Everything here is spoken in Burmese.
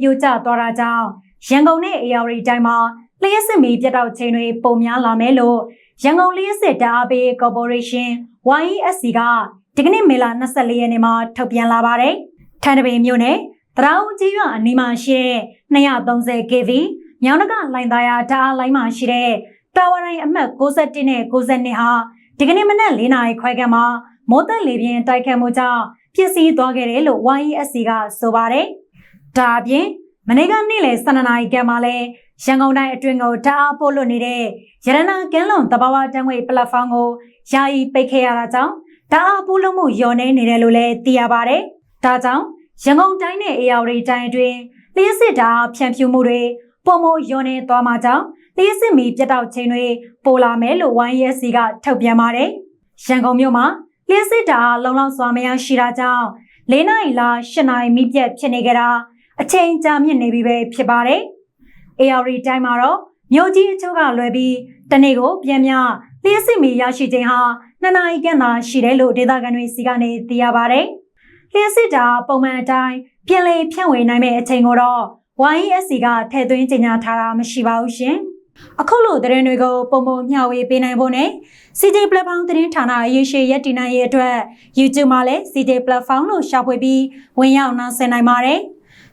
ပြိုကျသွားတာကြောင့်ရန်ကုန်နဲ့အေရဝတီတိုင်းမှာလျှက်စစ်မီပြတ်တောက်ချိန်တွေပုံများလာမယ်လို့ရန်ကုန်လျှက်စစ်တအားပေးကော်ပိုရေးရှင်း YESC ကဒီကနေ့မေလ24ရက်နေ့မှာထုတ်ပြန်လာပါတယ်။ထန်တပင်မြို့နယ်တရောင်းကြီးရွာအနီးမှာရှိတဲ့230 kV မြောင်းနကလိုင်သားရဓာတ်လိုင်းမှာရှိတဲ့တာဝရိုင်အမှတ်61နဲ့62ဟာဒီကနေ့မနက်4နာရီခွဲခန့်မှာမော်တက်လေပြင်းတိုက်ခတ်မှုကြောင့်ဖြစ်စည်းသွားခဲ့တယ်လို့ YESC ကဆိုပါတယ်။ ဒါအပြင်မနေ့ကနေ့လယ်12နာရီခန့်မှာလဲရန်ကုန်တိုင်းအတွင်းကိုဓာတ်အားပို့လွှတ်နေတဲ့ရတနာကန်းလွန်တဘာဝတန်းငွေပလက်ဖောင်းကိုယာယီပိတ်ခဲ့ရတာကြောင့်ဓာတ်အားပို့လွှတ်မှုလျော့နေနေတယ်လို့လည်းသိရပါတယ်။ဒါကြောင့်ရန်ကုန်တိုင်းနဲ့အေရဝတီတိုင်းအတွင်းလျှက်စစ်ဓာတ်အားဖြန့်ဖြူးမှုတွေပုံမလျော့နေသွားမှာကြောင့်လျှက်စစ်မီပြတ်တောက်ခြင်းတွေပိုလာမယ်လို့ YSC ကထုတ်ပြန်ပါတယ်။ရန်ကုန်မြို့မှာလျှက်စစ်ဓာတ်အားလုံလောက်စွာမရရှိတာကြောင့်၄နိုင်လား၈နိုင်မိပြတ်ဖြစ်နေကြတာ အချိန်ကြာမြင့်နေပြီပဲဖြစ်ပါတယ်။ AR တိုင်းမှာတော့မြို့ကြီးအချို့ကလွယ်ပြီးတနေ့ကိုပြန်မြလျှက်စစ်မီရရှိခြင်းဟာနှစ်နာရီခန့်သာရှိတယ်လို့ဒေသခံတွေစီကနေသိရပါတယ်။လျှက်စစ်တာပုံမှန်အတိုင်းပြန်လည်ဖြန့်ဝေနိုင်မယ့်အချိန်ကိုတော့ YESC ကထည့်သွင်းကြေညာထားတာမရှိပါဘူးရှင်။အခုလိုသတင်းတွေကိုပုံပုံမျှဝေပေးနိုင်ဖို့နဲ့ CJ Platform သတင်းဌာနရေရှည်ရက်တည်နိုင်ရေးအတွက် YouTube မှာလည်း CJ Platform လို့ရှာဖွေပြီးဝင်ရောက်နားဆင်နိုင်ပါတယ်။